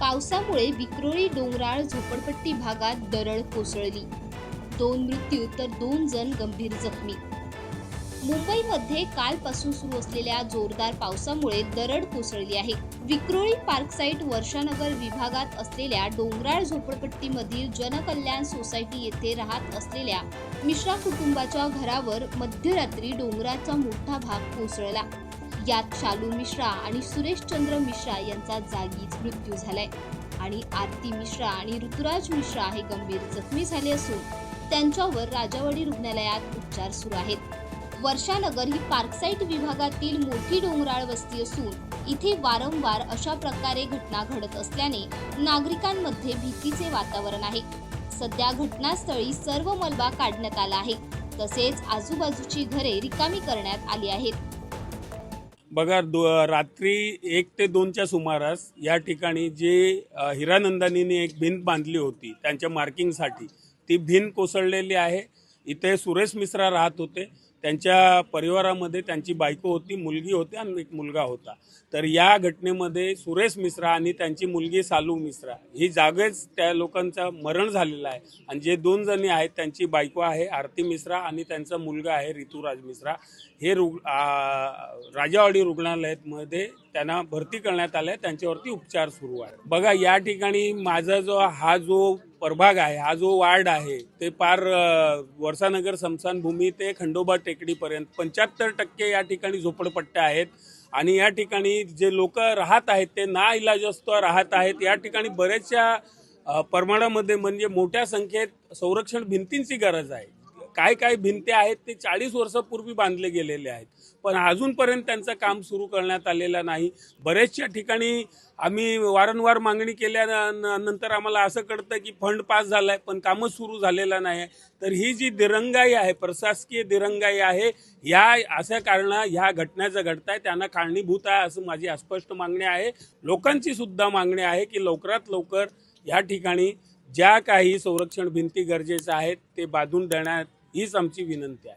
पावसामुळे विक्रोळी डोंगराळ झोपडपट्टी भागात दरड कोसळली. दोन मृत्यू तर दोन जण गंभीर जखमी. मुंबईमध्ये कालपासून सुरू असलेल्या जोरदार पावसामुळे दरड कोसळली आहे. विक्रोळी पार्कसाईट वर्षानगर विभागात असलेल्या डोंगराळ झोपडपट्टीमधील जनकल्याण सोसायटी येथे राहत असलेल्या मिश्रा कुटुंबाच्या घरावर मध्यरात्री डोंगराचा मोठा भाग कोसळला. यात शालू मिश्रा आणि सुरेश चंद्र मिश्रा यांचा जागीच मृत्यू झालाय. आणि आरती मिश्रा आणि ऋतुराज मिश्रा हे गंभीर जखमी झाले असून त्यांच्यावर राजावाडी रुग्णालयात उपचार सुरू आहेत. वर्षानगर ही पार्कसाईट विभागातील मोठी डोंगराळ वस्ती असून इथे वारंवार अशा प्रकारे घटना घडत असल्याने नागरिकांमध्ये भीतीचे वातावरण आहे. सध्या घटनास्थळी सर्व मलबा काढण्यात आला आहे. तसेच आजूबाजूची घरे रिकामी करण्यात आली आहेत. बघा दो रात्री एक ते दोनच्या सुमारास या ठिकाणी जे हिरानंदानीने एक भिंत बांधली होती त्यांच्या मार्किंगसाठी ती भिंत कोसळलेली आहे. इथे सुरेश मिश्रा राहत होते. त्यांच्या परिवारामध्ये त्यांची बायको होती मुलगी होती आणि एक मुलगा होता. तर या घटनेमध्ये सुरेश मिश्रा आणि त्यांची मुलगी सालू मिश्रा ही जागेच त्या लोकांचा मरण झालेलं आहे. आणि जे दोन जणी आहेत त्यांची बायको आहे आरती मिश्रा आणि त्यांचा मुलगा आहे ऋतुराज मिश्रा. हे रुग राजावाडी रुग्णालयामध्ये त्यांना भरती करण्यात आलं आहे त्यांच्यावरती उपचार सुरू आहे. बघा या ठिकाणी माझा जो हा जो प्रभाग आहे हा जो वार्ड आहे ते पार वर्सानगर वर्षानगर स्मशानभूमी ते खंडोबा टेकडीपर्यंत पंच्याहत्तर टक्के या ठिकाणी झोपडपट्ट्या आहेत आणि या ठिकाणी जे लोक राहत आहेत ते ना इलाजस्तो राहत आहेत या ठिकाणी बऱ्याचशा प्रमाणामध्ये म्हणजे मोठ्या संख्येत संरक्षण भिंतींची गरज आहे. काय काय भिंती आहेत ते चाळीस वर्षापूर्वी बांधले गेलेले आहेत. पण अजूनपर्यंत त्यांचं काम सुरू करण्यात आलेलं नाही. बऱ्याचशा ठिकाणी आम्ही वारंवार मागणी केल्यानंतर आम्हाला असं कळतं की फंड पास झाला आहे पण कामच सुरू झालेलं नाही. तर ही जी दिरंगाई आहे प्रशासकीय दिरंगाई आहे या अशा कारण ह्या घटना ज्या घडत आहे त्यांना कारणीभूत आहे असं माझी अस्पष्ट मागणी आहे. लोकांची सुद्धा मागणी आहे की लवकरात लवकर या ठिकाणी ज्या काही संरक्षण भिंती गरजेच्या आहेत ते बांधून देण्यात हीच आमची विनंती आहे.